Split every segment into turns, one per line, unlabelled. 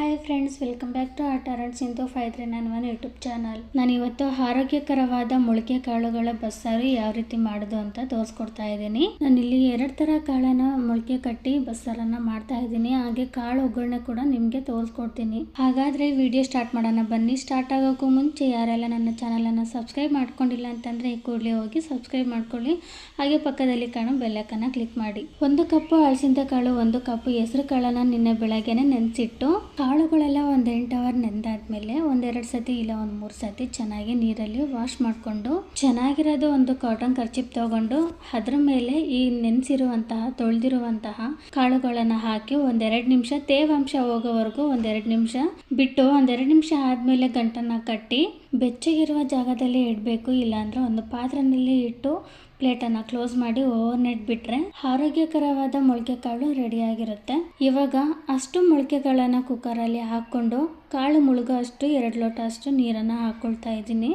Hi friends welcome back to ಆಟ ಟರೆಂಟ್ Sindhu five three ನನ್ ಒನ್ ಯೂಟ್ಯೂಬ್ ಚಾನಲ್ ನಾನು ಇವತ್ತು ಆರೋಗ್ಯಕರವಾದ ಮೊಳಕೆ ಕಾಳುಗಳ ಬಸ್ಸಾರು ಯಾವ ರೀತಿ ಮಾಡೋದು ಅಂತ ತೋರಿಸ್ಕೊಡ್ತಾ ಇದ್ದೀನಿ. ನಾನು ಇಲ್ಲಿ ಎರಡು ಥರ ಕಾಳನ್ನ ಮೊಳಕೆ ಕಟ್ಟಿ ಬಸ್ಸಾರನ್ನ ಮಾಡ್ತಾ ಇದ್ದೀನಿ. ಹಾಗೆ ಕಾಳು ಒಗ್ಗರಣೆ ಕೂಡ ನಿಮಗೆ ತೋರಿಸ್ಕೊಡ್ತೀನಿ. ಹಾಗಾದ್ರೆ ವಿಡಿಯೋ ಸ್ಟಾರ್ಟ್ ಮಾಡೋಣ. ಬನ್ನಿ, ಸ್ಟಾರ್ಟ್ ಆಗೋಕ್ಕೂ ಮುಂಚೆ ಯಾರೆಲ್ಲ ನನ್ನ ಚಾನಲನ್ನು ಸಬ್ಸ್ಕ್ರೈಬ್ ಮಾಡ್ಕೊಂಡಿಲ್ಲ ಅಂತಂದ್ರೆ ಈ ಕೂಡಲೇ ಹೋಗಿ ಸಬ್ಸ್ಕ್ರೈಬ್ ಮಾಡ್ಕೊಳ್ಳಿ. ಹಾಗೆ ಪಕ್ಕದಲ್ಲಿ ಕಾಣೋ ಬೆಲ್ಲಕ್ಕನ್ನು ಕ್ಲಿಕ್ ಮಾಡಿ. ಒಂದು ಕಪ್ಪು ಅಳಸಿಂದ ಕಾಳು, ಒಂದು ಕಪ್ಪು ಹೆಸರು ಕಾಳನ್ನ ನಿನ್ನೆ ಬೆಳಗ್ಗೆನೆ ನೆನೆಸಿಟ್ಟು ಕಾಳುಗಳೆಲ್ಲ ಒಂದು ಎಂಟು ಅವರ್ ನೆಂದಾದ್ಮೇಲೆ ಒಂದೆರಡು ಸತಿ ಇಲ್ಲ ಒಂದು ಮೂರು ಸತಿ ಚೆನ್ನಾಗಿ ನೀರಲ್ಲಿ ವಾಶ್ ಮಾಡಿಕೊಂಡು ಚೆನ್ನಾಗಿರೋದು ಒಂದು ಕಾಟನ್ ಕರ್ಚಿಪ್ ತಗೊಂಡು ಅದ್ರ ಮೇಲೆ ಈ ನೆನೆಸಿರುವಂತಹ, ತೊಳೆದಿರುವಂತಹ ಕಾಳುಗಳನ್ನು ಹಾಕಿ ಒಂದೆರಡು ನಿಮಿಷ ತೇವಾಂಶ ಹೋಗೋವರೆಗೂ ಒಂದೆರಡು ನಿಮಿಷ ಬಿಟ್ಟು ಒಂದೆರಡು ನಿಮಿಷ ಆದಮೇಲೆ ಗಂಟನ್ನ ಕಟ್ಟಿ ಬೆಚ್ಚಗಿರುವ ಜಾಗದಲ್ಲಿ ಇಡಬೇಕು. ಇಲ್ಲಾಂದ್ರೆ ಒಂದು ಪಾತ್ರೆನಲ್ಲಿ ಇಟ್ಟು ಪ್ಲೇಟನ್ನು ಕ್ಲೋಸ್ ಮಾಡಿ ಓವರ್ ನೆಟ್ ಬಿಟ್ಟರೆ ಆರೋಗ್ಯಕರವಾದ ಮೊಳಕೆ ಕಾಳು ರೆಡಿಯಾಗಿರುತ್ತೆ ಇವಾಗ ಅಷ್ಟು ಮೊಳಕೆಗಳನ್ನು ಕುಕ್ಕರಲ್ಲಿ ಹಾಕ್ಕೊಂಡು ಕಾಳು ಮುಳುಗೋ ಅಷ್ಟು ಎರಡು ಲೋಟ ಅಷ್ಟು ನೀರನ್ನು ಹಾಕ್ಕೊಳ್ತಾ ಇದ್ದೀನಿ.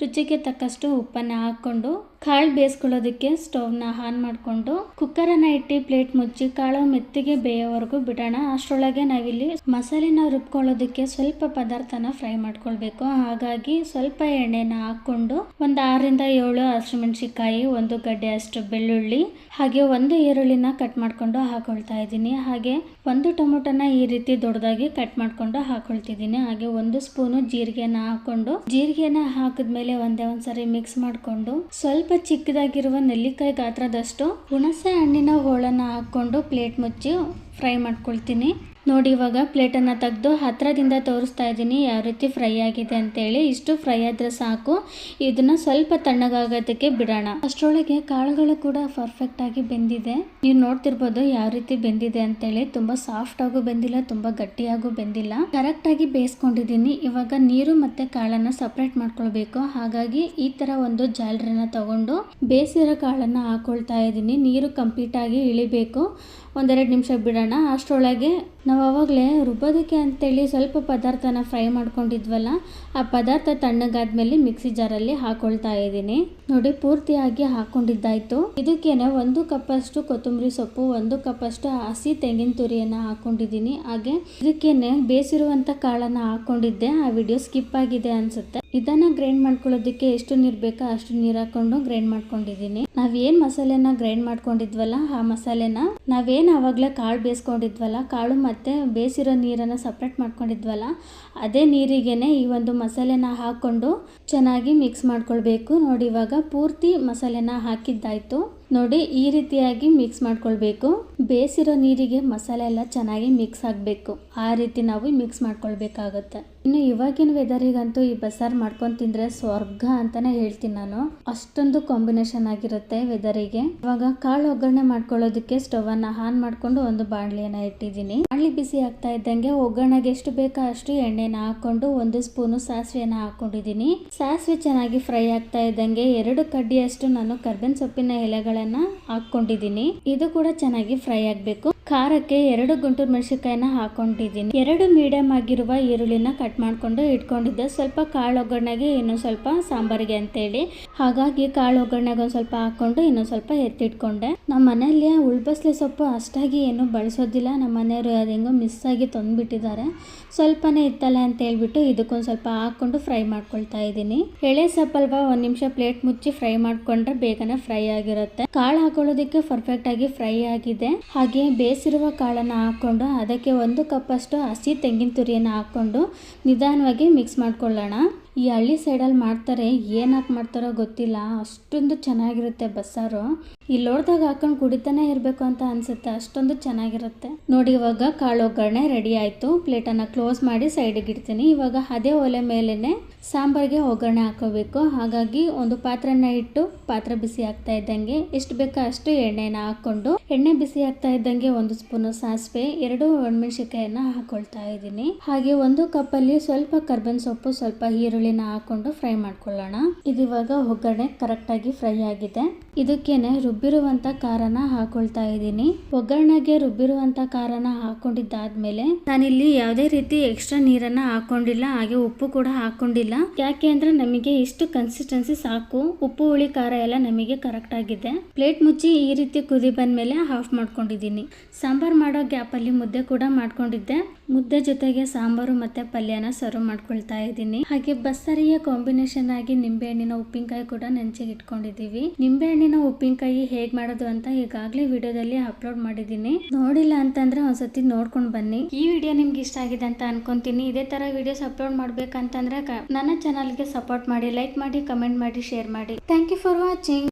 ರುಚಿಗೆ ತಕ್ಕಷ್ಟು ಉಪ್ಪನ್ನು ಹಾಕ್ಕೊಂಡು ಕಾಳು ಬೇಯಿಸ್ಕೊಳ್ಳೋದಕ್ಕೆ ಸ್ಟೌವ್ನ ಆನ್ ಮಾಡಿಕೊಂಡು ಕುಕ್ಕರನ್ನು ಇಟ್ಟು ಪ್ಲೇಟ್ ಮುಚ್ಚಿ ಕಾಳು ಮೆತ್ತಿಗೆ ಬೇಯೋವರೆಗೂ ಬಿಡೋಣ. ಅಷ್ಟರೊಳಗೆ ನಾವಿಲ್ಲಿ ಮಸಾಲೆನ ರುಬ್ಕೊಳ್ಳೋದಕ್ಕೆ ಸ್ವಲ್ಪ ಪದಾರ್ಥನ ಫ್ರೈ ಮಾಡ್ಕೊಳ್ಬೇಕು. ಹಾಗಾಗಿ ಸ್ವಲ್ಪ ಎಣ್ಣೆನ ಹಾಕ್ಕೊಂಡು ಒಂದು ಆರರಿಂದ ಏಳು ಹಸಿಮೆಣಸಿಕಾಯಿ ಒಂದು ಗಡ್ಡೆ ಅಷ್ಟು ಬೆಳ್ಳುಳ್ಳಿ, ಹಾಗೆ ಒಂದು ಈರುಳ್ಳಿನ ಕಟ್ ಮಾಡ್ಕೊಂಡು ಹಾಕೊಳ್ತಾ ಇದ್ದೀನಿ. ಹಾಗೆ ಒಂದು ಟೊಮೊಟೊನ ಈ ರೀತಿ ದೊಡ್ಡದಾಗಿ ಕಟ್ ಮಾಡ್ಕೊಂಡು ಹಾಕೊಳ್ತಿದ್ದೀನಿ. ಹಾಗೆ ಒಂದು ಸ್ಪೂನು ಜೀರಿಗೆನ ಹಾಕೊಂಡು ಜೀರಿಗೆನ ಹಾಕಿದ್ಮೇಲೆ ಒಂದೇ ಒಂದ್ಸರಿ ಮಿಕ್ಸ್ ಮಾಡಿಕೊಂಡು ಸ್ವಲ್ಪ ಚಿಕ್ಕದಾಗಿರುವ ನೆಲ್ಲಿಕಾಯಿ ಗಾತ್ರದಷ್ಟು ಹುಣಸೆ ಹಣ್ಣಿನ ಹೋಳನ್ನು ಹಾಕ್ಕೊಂಡು ಪ್ಲೇಟ್ ಮುಚ್ಚಿ ಫ್ರೈ ಮಾಡ್ಕೊಳ್ತೀನಿ. ನೋಡಿ, ಇವಾಗ ಪ್ಲೇಟನ್ನು ತೆಗೆದು ಹತ್ತಿರದಿಂದ ತೋರಿಸ್ತಾ ಇದ್ದೀನಿ. ಯಾವ ರೀತಿ ಫ್ರೈ ಆಗಿದೆ ಅಂತೇಳಿ. ಇಷ್ಟು ಫ್ರೈ ಆದರೆ ಸಾಕು. ಇದನ್ನ ಸ್ವಲ್ಪ ತಣ್ಣಗಾಗೋದಕ್ಕೆ ಬಿಡೋಣ. ಅಷ್ಟರೊಳಗೆ ಕಾಳುಗಳು ಕೂಡ ಪರ್ಫೆಕ್ಟಾಗಿ ಬೆಂದಿದೆ. ನೀವು ನೋಡ್ತಿರ್ಬೋದು ಯಾವ ರೀತಿ ಬೆಂದಿದೆ ಅಂತೇಳಿ. ತುಂಬ ಸಾಫ್ಟ್ ಆಗು ಬೆಂದಿಲ್ಲ, ತುಂಬ ಗಟ್ಟಿಯಾಗೂ ಬೆಂದಿಲ್ಲ. ಕರೆಕ್ಟಾಗಿ ಬೇಯಿಸ್ಕೊಂಡಿದ್ದೀನಿ. ಇವಾಗ ನೀರು ಮತ್ತೆ ಕಾಳನ್ನು ಸಪ್ರೇಟ್ ಮಾಡ್ಕೊಳ್ಬೇಕು. ಹಾಗಾಗಿ ಈ ಥರ ಒಂದು ಜಾಲರಿನ ತಗೊಂಡು ಬೇಯಿಸಿರೋ ಕಾಳನ್ನು ಹಾಕೊಳ್ತಾ ಇದ್ದೀನಿ. ನೀರು ಕಂಪ್ಲೀಟಾಗಿ ಇಳಿಬೇಕು. ಒಂದೆರಡು ನಿಮಿಷ ಬಿಡೋಣ. ಅಷ್ಟರೊಳಗೆ ನಾವು ಆವಾಗಲೇ ರುಬ್ಬೋದಕ್ಕೆ ಅಂತೇಳಿ ಸ್ವಲ್ಪ ಪದಾರ್ಥನ ಫ್ರೈ ಮಾಡ್ಕೊಂಡಿದ್ವಲ್ಲ, ಆ ಪದಾರ್ಥ ತಣ್ಣಗಾದ್ಮೇಲೆ ಮಿಕ್ಸಿ ಜಾರಲ್ಲಿ ಹಾಕೊಳ್ತಾ ಇದ್ದೀನಿ. ನೋಡಿ, ಪೂರ್ತಿಯಾಗಿ ಹಾಕೊಂಡಿದ್ದಾಯ್ತು. ಇದಕ್ಕೇನೆ ಒಂದು ಕಪ್ಪಷ್ಟು ಕೊತ್ತಂಬರಿ ಸೊಪ್ಪು, ಒಂದು ಕಪ್ಪಷ್ಟು ಹಸಿ ತೆಂಗಿನ ತುರಿಯನ್ನ ಹಾಕೊಂಡಿದ್ದೀನಿ. ಹಾಗೆ ಇದಕ್ಕೇನೆ ಬೇಸಿರುವಂಥ ಕಾಳನ್ನ ಹಾಕೊಂಡಿದ್ದೆ. ಆ ವಿಡಿಯೋ ಸ್ಕಿಪ್ ಆಗಿದೆ ಅನ್ಸುತ್ತೆ. ಇದನ್ನ ಗ್ರೈಂಡ್ ಮಾಡ್ಕೊಳ್ಳೋದಕ್ಕೆ ಎಷ್ಟು ನೀರು ಬೇಕೋ ಅಷ್ಟು ನೀರು ಹಾಕೊಂಡು ಗ್ರೈಂಡ್ ಮಾಡ್ಕೊಂಡಿದ್ದೀನಿ. ನಾವೇನು ಮಸಾಲೆನ ಗ್ರೈಂಡ್ ಮಾಡ್ಕೊಂಡಿದ್ವಲ್ಲ, ಆ ಮಸಾಲೆನ ನಾವೇನು ಆವಾಗಲೇ ಕಾಳು ಬೇಯಿಸ್ಕೊಂಡಿದ್ವಲ್ಲ, ಕಾಳು ಮತ್ತೆ ಬೇಯಿಸಿರೋ ನೀರನ್ನು ಸಪ್ರೇಟ್ ಮಾಡ್ಕೊಂಡಿದ್ವಲ್ಲ, ಅದೇ ನೀರಿಗೆನೆ ಈ ಒಂದು ಮಸಾಲೆನ ಹಾಕ್ಕೊಂಡು ಚೆನ್ನಾಗಿ ಮಿಕ್ಸ್ ಮಾಡ್ಕೊಳ್ಬೇಕು. ನೋಡಿ ಇವಾಗ ಪೂರ್ತಿ ಮಸಾಲೆನ ಹಾಕಿದ್ದಾಯ್ತು. ನೋಡಿ ಈ ರೀತಿಯಾಗಿ ಮಿಕ್ಸ್ ಮಾಡ್ಕೊಳ್ಬೇಕು. ಬೇಯಿಸಿರೋ ನೀರಿಗೆ ಮಸಾಲೆ ಎಲ್ಲ ಚೆನ್ನಾಗಿ ಮಿಕ್ಸ್ ಆಗಬೇಕು. ಆ ರೀತಿ ನಾವು ಮಿಕ್ಸ್ ಮಾಡ್ಕೊಳ್ಬೇಕಾಗುತ್ತೆ. ಇನ್ನು ಇವಾಗಿನ ವೆದರಿಗಂತೂ ಈ ಬಸ್ಸಾರು ಮಾಡ್ಕೊಂಡು ತಿಂದರೆ ಸ್ವರ್ಗ ಅಂತಾನೆ ಹೇಳ್ತೀನಿ ನಾನು. ಅಷ್ಟೊಂದು ಕಾಂಬಿನೇಷನ್ ಆಗಿರುತ್ತೆ ವೆದರಿಗೆ ಇವಾಗ ಕಾಳು ಒಗ್ಗರಣೆ ಮಾಡ್ಕೊಳ್ಳೋದಕ್ಕೆ ಸ್ಟವ್ ಅನ್ನ ಆನ್ ಮಾಡ್ಕೊಂಡು ಒಂದು ಬಾಣಲಿಯನ್ನು ಇಟ್ಟಿದ್ದೀನಿ. ಬಾಣಲಿ ಬಿಸಿ ಆಗ್ತಾ ಇದ್ದಂಗೆ ಒಗ್ಗರಣೆಗೆ ಎಷ್ಟು ಬೇಕೋ ಅಷ್ಟು ಎಣ್ಣೆನ ಹಾಕೊಂಡು ಒಂದು ಸ್ಪೂನು ಸಾಸಿವೆನ ಹಾಕೊಂಡಿದ್ದೀನಿ. ಸಾಸಿವೆ ಚೆನ್ನಾಗಿ ಫ್ರೈ ಆಗ್ತಾ ಇದ್ದಂಗೆ ಎರಡು ಕಡ್ಡಿಯಷ್ಟು ನಾನು ಕರ್ಬೇನ್ ಸೊಪ್ಪಿನ ಎಲೆಗಳನ್ನ ಹಾಕ್ಕೊಂಡಿದ್ದೀನಿ. ಇದು ಕೂಡ ಚೆನ್ನಾಗಿ ಫ್ರೈ ಆಗ್ಬೇಕು. ಖಾರಕ್ಕೆ ಎರಡು ಗುಂಟೂರು ಮೆಣಸಿನಕಾಯಿನ ಹಾಕೊಂಡಿದ್ದೀನಿ. ಎರಡು ಮೀಡಿಯಂ ಆಗಿರುವ ಈರುಳ್ಳಿನ ಕಟ್ ಮಾಡಿಕೊಂಡು ಇಟ್ಕೊಂಡಿದ್ದೆ. ಸ್ವಲ್ಪ ಕಾಳು ಒಗ್ಗರಣೆಗೆ ಇನ್ನೊಂದು ಸ್ವಲ್ಪ ಸಾಂಬಾರಿಗೆ ಅಂತೇಳಿ. ಹಾಗಾಗಿ ಕಾಳು ಒಗ್ಗರಣೆಗೆ ಒಂದು ಸ್ವಲ್ಪ ಹಾಕೊಂಡು ಇನ್ನೊಂದು ಸ್ವಲ್ಪ ಎತ್ತಿಟ್ಕೊಂಡೆ. ನಮ್ಮ ಮನೆಯಲ್ಲಿ ಉಳ್ಬಸ್ಲೆ ಸೊಪ್ಪು ಅಷ್ಟಾಗಿ ಏನು ಬಳಸೋದಿಲ್ಲ. ನಮ್ಮ ಮನೆಯವರು ಅದು ಹೆಂಗೋ ಮಿಸ್ ಆಗಿ ತಂದುಬಿಟ್ಟಿದ್ದಾರೆ. ಸ್ವಲ್ಪನೇ ಇತ್ತಲ್ಲ ಅಂತ ಹೇಳ್ಬಿಟ್ಟು ಇದಕ್ಕೊಂದು ಸ್ವಲ್ಪ ಹಾಕೊಂಡು ಫ್ರೈ ಮಾಡ್ಕೊಳ್ತಾ ಇದ್ದೀನಿ. ಎಳೆ ಸೊಪ್ಪಲ್ವಾ? ಒಂದು ನಿಮಿಷ ಪ್ಲೇಟ್ ಮುಚ್ಚಿ ಫ್ರೈ ಮಾಡ್ಕೊಂಡ್ರೆ ಬೇಗನೆ ಫ್ರೈ ಆಗಿರುತ್ತೆ. ಕಾಳು ಹಾಕೊಳ್ಳೋದಕ್ಕೆ ಪರ್ಫೆಕ್ಟ್ ಆಗಿ ಫ್ರೈ ಆಗಿದೆ. ಹಾಗೆ ಬೇಯಿಸಿರುವ ಕಾಳನ್ನು ಹಾಕ್ಕೊಂಡು ಅದಕ್ಕೆ ಒಂದು ಕಪ್ಪಷ್ಟು ಹಸಿ ತೆಂಗಿನ ತುರಿಯನ್ನು ಹಾಕ್ಕೊಂಡು ನಿಧಾನವಾಗಿ ಮಿಕ್ಸ್ ಮಾಡ್ಕೊಳ್ಳೋಣ. ಈ ಹಳ್ಳಿ ಸೈಡಲ್ಲಿ ಮಾಡ್ತಾರೆ ಏನಾಕ್ ಮಾಡ್ತಾರೋ ಗೊತ್ತಿಲ್ಲ. ಅಷ್ಟೊಂದು ಚೆನ್ನಾಗಿರುತ್ತೆ ಬಸ್ಸಾರು ಇಲ್ಲಿ ನೋಡ್ದಾಗ ಹಾಕೊಂಡು ಕುಡಿತಾನೆ ಇರಬೇಕು ಅಂತ ಅನ್ಸುತ್ತೆ. ಅಷ್ಟೊಂದು ಚೆನ್ನಾಗಿರುತ್ತೆ. ನೋಡಿ, ಇವಾಗ ಕಾಳು ಒಗ್ಗರಣೆ ರೆಡಿ ಆಯಿತು. ಪ್ಲೇಟನ್ನು ಕ್ಲೋಸ್ ಮಾಡಿ ಸೈಡಿಗೆ ಇಡ್ತೀನಿ. ಇವಾಗ ಅದೇ ಒಲೆ ಮೇಲೇ ಸಾಂಬಾರಿಗೆ ಒಗ್ಗರಣೆ ಹಾಕೋಬೇಕು. ಹಾಗಾಗಿ ಒಂದು ಪಾತ್ರೆನ ಇಟ್ಟು ಪಾತ್ರೆ ಬಿಸಿ ಆಗ್ತಾ ಇದ್ದಂಗೆ, ಎಷ್ಟು ಬೇಕೋ ಅಷ್ಟು ಎಣ್ಣೆನ ಹಾಕೊಂಡು ಎಣ್ಣೆ ಬಿಸಿ ಆಗ್ತಾ ಇದ್ದಂಗೆ ಒಂದು ಸ್ಪೂನು ಸಾಸಿವೆ, ಎರಡು ಒಣಮೆಣಸಿಕಾಯನ್ನ ಹಾಕೊಳ್ತಾ ಇದ್ದೀನಿ. ಹಾಗೆ ಒಂದು ಕಪ್ಪಲ್ಲಿ ಸ್ವಲ್ಪ ಕರ್ಬೇವಿನ ಸೊಪ್ಪು, ಸ್ವಲ್ಪ ಈರುಳ್ಳಿನ ಹಾಕೊಂಡು ಫ್ರೈ ಮಾಡ್ಕೊಳ್ಳೋಣ. ಇದು ಇವಾಗ ಒಗ್ಗರಣೆ ಕರೆಕ್ಟ್ ಆಗಿ ಫ್ರೈ ಆಗಿದೆ. ಇದಕ್ಕೇನೆ ರುಬ್ಬಿರುವಂತ ಖಾರನ ಹಾಕೊಳ್ತಾ ಇದ್ದೀನಿ. ಒಗ್ಗರಣೆಗೆ ರುಬ್ಬಿರುವಂತ ಖಾರನ ಹಾಕೊಂಡಿದ್ದಾದ್ಮೇಲೆ ನಾನಿಲ್ಲಿ ಯಾವುದೇ ರೀತಿ ಎಕ್ಸ್ಟ್ರಾ ನೀರನ್ನ ಹಾಕೊಂಡಿಲ್ಲ, ಹಾಗೆ ಉಪ್ಪು ಕೂಡ ಹಾಕೊಂಡಿಲ್ಲ. ಯಾಕೆ ಅಂದ್ರೆ ನಮಗೆ ಇಷ್ಟು ಕನ್ಸಿಸ್ಟೆನ್ಸಿ ಸಾಕು. ಉಪ್ಪು, ಹುಳಿ, ಖಾರ ಎಲ್ಲ ನಮಗೆ ಕರೆಕ್ಟ್ ಆಗಿದೆ. ಪ್ಲೇಟ್ ಮುಚ್ಚಿ ಈ ರೀತಿ ಕುದಿ ಬಂದ್ಮೇಲೆ ಆಫ್ ಮಾಡ್ಕೊಂಡಿದ್ದೀನಿ. ಸಾಂಬಾರ್ ಮಾಡೋ ಗ್ಯಾಪಲ್ಲಿ ಮುದ್ದೆ ಕೂಡ ಮಾಡ್ಕೊಂಡಿದ್ದೆ. ಮುದ್ದೆ ಜೊತೆಗೆ ಸಾಂಬಾರು ಮತ್ತೆ ಪಲ್ಯನ ಸರ್ವ್ ಮಾಡ್ಕೊಳ್ತಾ ಇದ್ದೀನಿ. ಹಾಗೆ ಬಸ್ಸರಿಯ ಕಾಂಬಿನೇಷನ್ ಆಗಿ ನಿಂಬೆಹಣ್ಣಿನ ಉಪ್ಪಿನಕಾಯಿ ಕೂಡ ನೆಂಚಿಗೆ ಇಟ್ಕೊಂಡಿದೀವಿ. ನಿಂಬೆಹಣ್ಣಿನ ಉಪ್ಪಿನಕಾಯಿ ಹೇಗ್ ಮಾಡೋದು ಅಂತ ಈಗಾಗಲೇ ವಿಡಿಯೋದಲ್ಲಿ ಅಪ್ಲೋಡ್ ಮಾಡಿದ್ದೀನಿ. ನೋಡಿಲ್ಲ ಅಂತಂದ್ರೆ ಒಂದ್ಸತಿ ನೋಡ್ಕೊಂಡು ಬನ್ನಿ. ಈ ವಿಡಿಯೋ ನಿಮ್ಗೆ ಇಷ್ಟ ಆಗಿದೆ ಅಂತ ಅನ್ಕೊಂತೀನಿ. ಇದೇ ತರ ವಿಡಿಯೋಸ್ ಅಪ್ಲೋಡ್ ಮಾಡ್ಬೇಕಂತಂದ್ರೆ ನನ್ನ ನನ್ನ ಚಾನಲ್ಗೆ ಸಪೋರ್ಟ್ ಮಾಡಿ ಲೈಕ್ ಮಾಡಿ ಕಮೆಂಟ್ ಮಾಡಿ ಶೇರ್ ಮಾಡಿ. Thank you for watching